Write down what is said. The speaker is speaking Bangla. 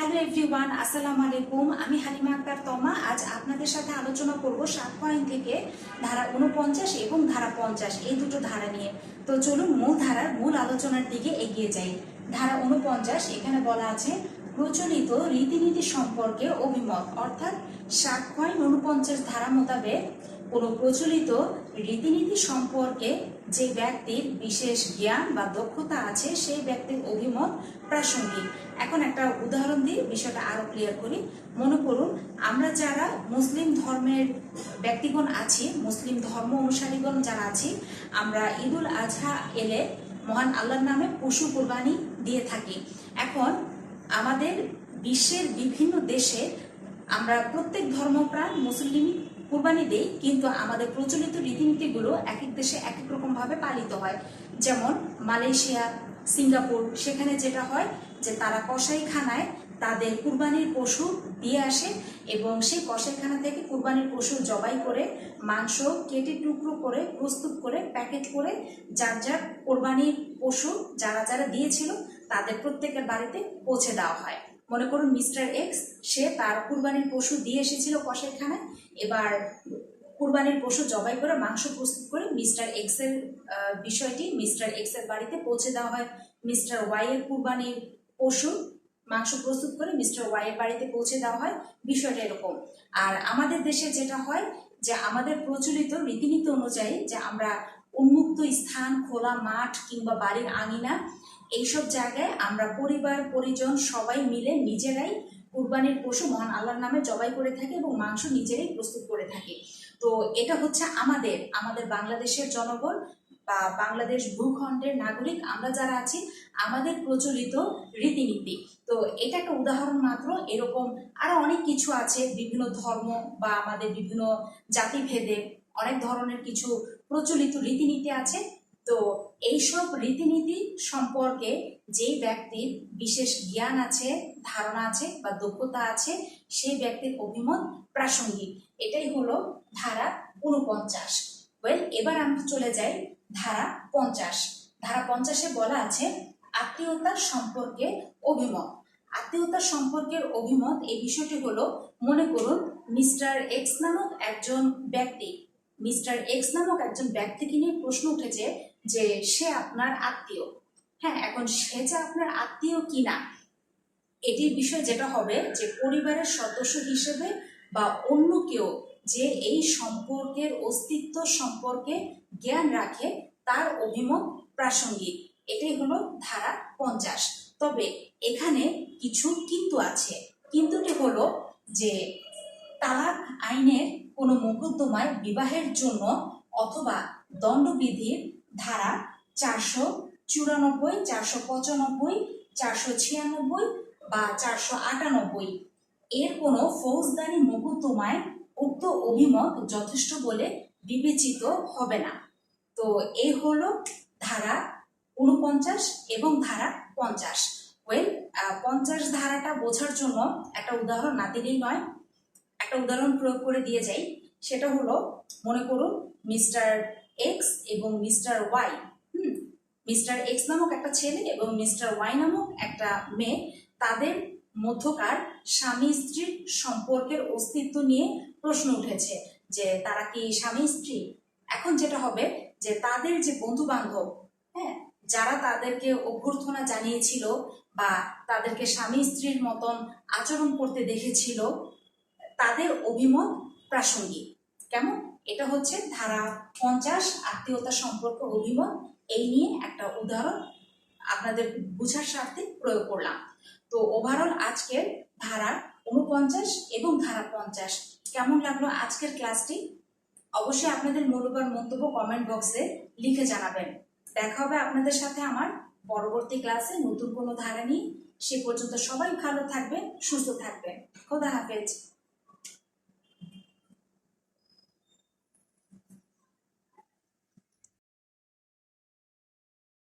হ্যালো এভরিওয়ান, আসসালামু আলাইকুম। আমি হালিমা আক্তার তমা। আজ আপনাদের সাথে আলোচনা করব সাত পয়েন্ট থেকে ধারা উনপঞ্চাশ এবং ধারা পঞ্চাশ, এই দুটো ধারা নিয়ে। তো চলুন মূল ধারার মূল আলোচনার দিকে এগিয়ে যাই। ধারা উনপঞ্চাশ এখানে বলা আছে, প্রচলিত রীতিনীতি সম্পর্কে অভিমত। অর্থাৎ সাত পয়েন্ট উনপঞ্চাশ ধারা মোতাবেক কোনো প্রচলিত রীতিনীতি সম্পর্কে যে ব্যক্তির বিশেষ জ্ঞান বা দক্ষতা আছে, সেই ব্যক্তির অভিমত প্রাসঙ্গিক। এখন একটা উদাহরণ দিয়ে বিষয়টা আরও ক্লিয়ার করি। মনে করুন, আমরা যারা মুসলিম ধর্মের ব্যক্তিগণ আছি, মুসলিম ধর্ম অনুসারীগণ যারা আছি, আমরা ঈদুল আজহা এলে মহান আল্লাহর নামে পশু কোরবানি দিয়ে থাকি। এখন আমাদের বিশ্বের বিভিন্ন দেশে আমরা প্রত্যেক ধর্মপ্রাণ মুসলিম কুরবানি দেই, কিন্তু আমাদের প্রচলিত রীতিনীতিগুলো এক এক দেশে এক এক রকম ভাবে পালিত হয়। যেমন মালয়েশিয়া, সিঙ্গাপুর, সেখানে যেটা হয় যে তারা কসাইখানায় তাদের কুরবানির পশু দিয়ে আসে এবং সেই কসাইখানা থেকে কুরবানির পশু জবাই করে, মাংস কেটে টুকরো করে, প্রস্তুত করে, প্যাকেট করে যার যার কোরবানির পশু যারা যারা দিয়েছিল তাদের প্রত্যেকের বাড়িতে পৌঁছে দেওয়া হয়। মনে করুন মিস্টার এক্স, সে তার কুরবানির পশু দিয়ে এসেছিল কসাইখানায় এবার কুরবানির পশু জবাই করে, মাংস প্রস্তুত করে মিস্টার এক্সের বিষয়টি মিস্টার এক্সের বাড়িতে পৌঁছে দেওয়া হয়। মিস্টার ওয়াই এর কুরবানির পশু মাংস প্রস্তুত করে মিস্টার ওয়াই এর বাড়িতে পৌঁছে দেওয়া হয়। বিষয়টা এরকম। আর আমাদের দেশে যেটা হয় যে, আমাদের প্রচলিত রীতিনীতি অনুযায়ী যে আমরা উন্মুক্ত স্থান, খোলা মাঠ কিংবা বাড়ির আঙিনা এইসব জায়গায় আমরা পরিবার, পরিজন সবাই মিলে নিজেরাই কুরবানির পশু মহান আল্লাহর নামে জবাই করে থাকি এবং মাংস নিজেরাই প্রস্তুত করে থাকি। তো এটা হচ্ছে আমাদের আমাদের বাংলাদেশের জনগণ বা বাংলাদেশ ভূখণ্ডের নাগরিক আমরা যারা আছি, আমাদের প্রচলিত রীতিনীতি। তো এটা একটা উদাহরণ মাত্র, এরকম আরও অনেক কিছু আছে, বিভিন্ন ধর্ম বা আমাদের বিভিন্ন জাতিভেদে অনেক ধরনের কিছু প্রচলিত রীতিনীতি আছে। তো এইসব রীতিনীতি সম্পর্কে যে ব্যক্তির বিশেষ জ্ঞান আছে, ধারণা আছে বা দক্ষতা আছে, সেই ব্যক্তির অভিমত প্রাসঙ্গিক। এটাই হলো ধারা উনপঞ্চাশ ওয়েল এবার আমরা চলে যাই ধারা পঞ্চাশ। ধারা পঞ্চাশে বলা আছে আত্মীয়তার সম্পর্কে অভিমত। আত্মীয়তার সম্পর্কের অভিমত এই বিষয়টি হলো, মনে করুন, মিস্টার এক্স নামক একজন ব্যক্তি, মিস্টার এক্স নামক একজন ব্যক্তিকে নিয়ে প্রশ্ন উঠেছে যে সে আপনার আত্মীয়। হ্যাঁ এখন সে যে আপনার আত্মীয় কিনা, এটির বিষয় যেটা হবে যে পরিবারের সদস্য হিসেবে বা অন্য কেউ যে এই সম্পর্কের অস্তিত্ব সম্পর্কে জ্ঞান রাখে, তার অভিমত প্রাসঙ্গিক। এটাই হলো ধারা পঞ্চাশ। তবে এখানে কিছু কিন্তু আছে। কিন্তুটি হলো যে তালাক আইনের কোনো মোকদ্দমায় বিবাহের জন্য অথবা দণ্ডবিধির ধারা চারশো চুরানব্বই, চারশো পঁচানব্বই, চারশো ছিয়ানব্বই বা চারশো আটানব্বই। এর কোনো ফৌজদারি মোকদ্দমায় উক্ত অভিমত যথেষ্ট বলে বিবেচিত হবে না। তো এই হলো ধারা উনপঞ্চাশ এবং ধারা পঞ্চাশ। ওয়েল পঞ্চাশ ধারাটা বোঝার জন্য একটা উদাহরণ না দিলেই নয়, একটা উদাহরণ প্রয়োগ করে দিয়ে যাই। সেটা হলো, মনে করুন, মিস্টার এক্স এবং মিস্টার ওয়াই হুম? মিস্টার এক্স নামক একটা ছেলে এবং মিস্টার ওয়াই নামক একটা মেয়ে, তাদের মধ্যকার স্বামী স্ত্রীর সম্পর্কের অস্তিত্ব নিয়ে প্রশ্ন উঠেছে যে তারা কি স্বামী স্ত্রী? এখন যেটা হবে যে তাদের যে বন্ধু বান্ধব হ্যাঁ? যারা তাদেরকে অভ্যর্থনা জানিয়েছিল বা তাদেরকে স্বামী স্ত্রীর মতন আচরণ করতে দেখেছিল, তাদের অভিমত প্রাসঙ্গিক। কেমন? এটা হচ্ছে ধারা পঞ্চাশ, আত্মীয়তা সম্পর্ক অভিমত। এই নিয়ে একটা উদাহরণ আপনাদের বুঝার স্বার্থে প্রয়োগ করলাম। তো ওভারঅল আজকের ধারা উনপঞ্চাশ এবং ধারা পঞ্চাশ, কেমন লাগল আজকের ক্লাসটি? অবশ্যই আপনাদের মূল্যবান মন্তব্য কমেন্ট বক্সে লিখে জানাবেন। দেখা হবে আপনাদের সাথে আমার পরবর্তী ক্লাসে নতুন কোনো ধারা নিয়ে। সে পর্যন্ত সবাই ভালো থাকবেন, সুস্থ থাকবেন। খোদা হাফেজ।